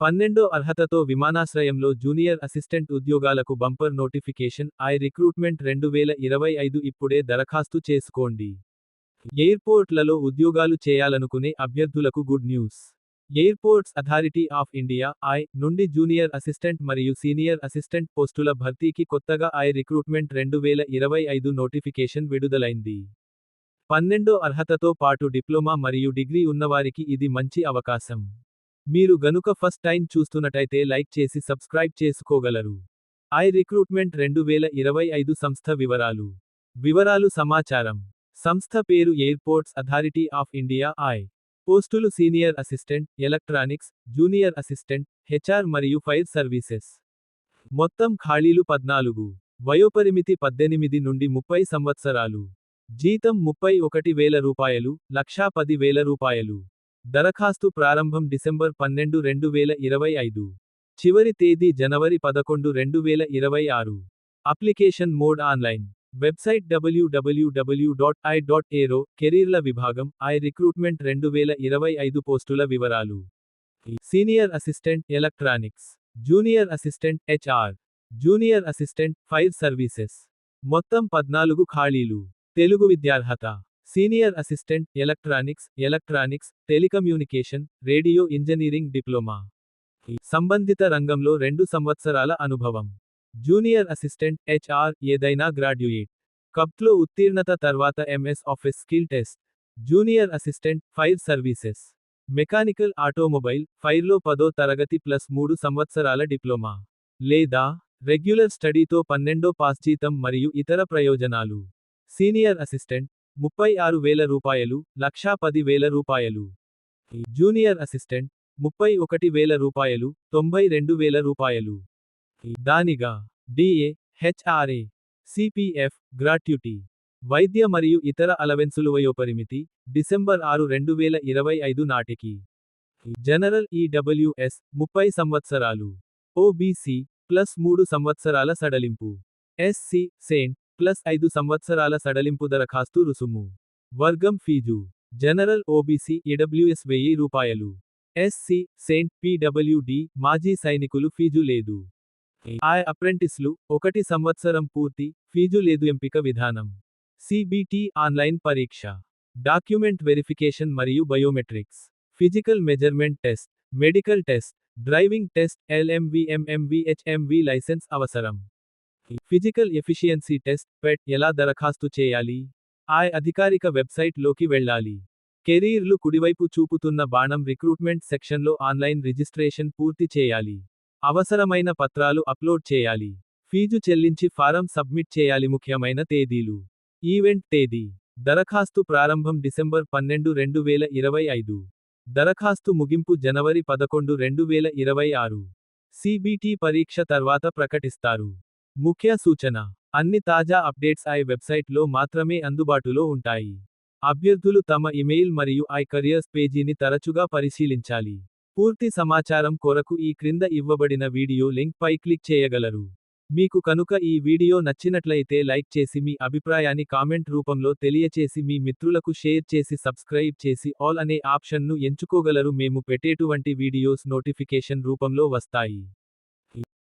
పన్నెండో అర్హతతో విమానాశ్రయంలో జూనియర్ అసిస్టెంట్ ఉద్యోగాలకు బంపర్ నోటిఫికేషన్ ఐ రిక్రూట్మెంట్ రెండు వేల ఇరవై ఐదు ఇప్పుడే దరఖాస్తు చేసుకోండి. ఎయిర్పోర్ట్లలో ఉద్యోగాలు చేయాలనుకునే అభ్యర్థులకు good news. Airports Authority of India AAI నుండి జూనియర్ అసిస్టెంట్ మరియు సీనియర్ అసిస్టెంట్ పోస్టుల భర్తీకి కొత్తగా ఐ రిక్రూట్మెంట్ రెండు వేల ఇరవై ఐదు నోటిఫికేషన్ విడుదలైంది. పన్నెండో అర్హతతో పాటు డిప్లొమా మరియు డిగ్రీ ఉన్నవారికి ఇది మంచి అవకాశం. మీరు గనుక ఫస్ట్ టైం చూస్తున్నట్టయితే లైక్ చేసి సబ్స్క్రైబ్ చేసుకోగలరు. ఐ రిక్రూట్మెంట్ రెండు వేల ఇరవై ఐదు సంస్థ వివరాలు. వివరాలు సమాచారం. సంస్థ పేరు Airports Authority of India AAI. పోస్టులు senior assistant electronics junior assistant HR మరియు ఫైర్ సర్వీసెస్. మొత్తం ఖాళీలు పద్నాలుగు. వయోపరిమితి పద్దెనిమిది నుండి ముప్పై సంవత్సరాలు. జీతం ముప్పై ఒకటి వేల రూపాయలు లక్షా పది వేల రూపాయలు. దరఖాస్తు ప్రారంభం డిసెంబర్ పన్నెండు రెండు వేల ఇరవై ఐదు. చివరి తేదీ జనవరి పదకొండు రెండు వేల ఇరవై ఆరు. Application mode online. Website W W W dot I dot aero కెరీర్ల విభాగం ఐ రిక్రూట్మెంట్ రెండు వేల ఇరవై ఐదు పోస్టుల వివరాలు. Senior assistant electronics. Junior assistant HR junior assistant fire services. మొత్తం పద్నాలుగు ఖాళీలు. తెలుగు విద్యార్హత. Senior assistant electronics electronics telecommunication radio engineering diploma. సంబంధిత రంగంలో రెండు సంవత్సరాల అనుభవం. జూనియర్ అసిస్టెంట్ హెచ్ఆర్ ఏదైనా గ్రాడ్యుయేట్. కప్లో ఉత్తీర్ణత తర్వాత MS office skill test. Junior assistant fire services. Mechanical automobile ఫైర్లో పదో తరగతి ప్లస్ మూడు సంవత్సరాల డిప్లొమా. లేదా రెగ్యులర్ స్టడీతో పన్నెండో పాస్ జీతం మరియు ఇతర ప్రయోజనాలు. సీనియర్ అసిస్టెంట్ ముప్పై ఆరు వేల రూపాయలు లక్షా పది వేల రూపాయలు. జూనియర్ అసిస్టెంట్ ముప్పై ఒకటి వేల రూపాయలు తొంభై రెండు వేల రూపాయలు. దానిగా డిఏ హెచ్ఆర్ఏ సిపిఎఫ్ గ్రాట్యుటీ. వైద్య మరియు ఇతర అలవెన్సులు వయోపరిమితి డిసెంబర్ ఆరు రెండు వేల ఇరవై ఐదు నాటికి. జనరల్ ఈడబ్ల్యూఎస్ ముప్పై సంవత్సరాలు. ఓబీసీ ప్లస్ మూడు సంవత్సరాల సడలింపు. ఎస్సి సెయింట్ ప్లస్ ఐదు సంవత్సరాల సడలింపు దరఖాస్తు రుసుము. వర్గం ఫీజు. జనరల్ ఓబీసీ ఈడబ్ల్యూఎస్ వెయ్యి రూపాయలు. ఎస్సి సెయింట్ పీడబ్ల్యూడి మాజీ సైనికులు ఫీజు లేదు. ఆ అప్రెంటిస్లు ఒకటి సంవత్సరం పూర్తి ఫీజు లేదు ఎంపిక విధానం. సిబిటి ఆన్లైన్ పరీక్ష. డాక్యుమెంట్ వెరిఫికేషన్ మరియు biometrics. Physical measurement test. Medical test. Driving test. LMV MMV HMV licence అవసరం. ఫిజికల్ ఎఫిషియన్సీ టెస్ట్ పెట్ ఎలా దరఖాస్తు చేయాలి? ఆయ్ అధికారిక వెబ్సైట్లోకి వెళ్ళాలి. కెరీర్లు కుడివైపు చూపుతున్న బాణం రిక్రూట్మెంట్ సెక్షన్లో ఆన్లైన్ రిజిస్ట్రేషన్ పూర్తి చేయాలి. అవసరమైన పత్రాలు అప్లోడ్ చేయాలి. ఫీజు చెల్లించి ఫారం సబ్మిట్ చేయాలి ముఖ్యమైన తేదీలు. ఈవెంట్ తేదీ. దరఖాస్తు ప్రారంభం డిసెంబర్ పన్నెండు రెండు వేల ఇరవై ఐదు. దరఖాస్తు ముగింపు జనవరి పదకొండు రెండు వేల ఇరవై ఆరు. సిబిటి పరీక్ష తర్వాత ప్రకటిస్తారు. ముఖ్య సూచన. అన్ని తాజా అప్డేట్స్ ఐ వెబ్సైట్లో మాత్రమే అందుబాటులో ఉంటాయి. అభ్యర్థులు తమ ఇమెయిల్ మరియు ఐ కరియర్స్ పేజీని తరచుగా పరిశీలించాలి. పూర్తి సమాచారం కొరకు ఈ క్రింద ఇవ్వబడిన వీడియో లింక్పై క్లిక్ చేయగలరు. మీకు కనుక ఈ వీడియో నచ్చినట్లయితే లైక్ చేసి మీ అభిప్రాయాన్ని కామెంట్ రూపంలో తెలియచేసి మీ మిత్రులకు షేర్ చేసి సబ్స్క్రైబ్ చేసి ఆల్ అనే ఆప్షన్ను ఎంచుకోగలరు. మేము పెట్టేటువంటి వీడియోస్ నోటిఫికేషన్ రూపంలో వస్తాయి.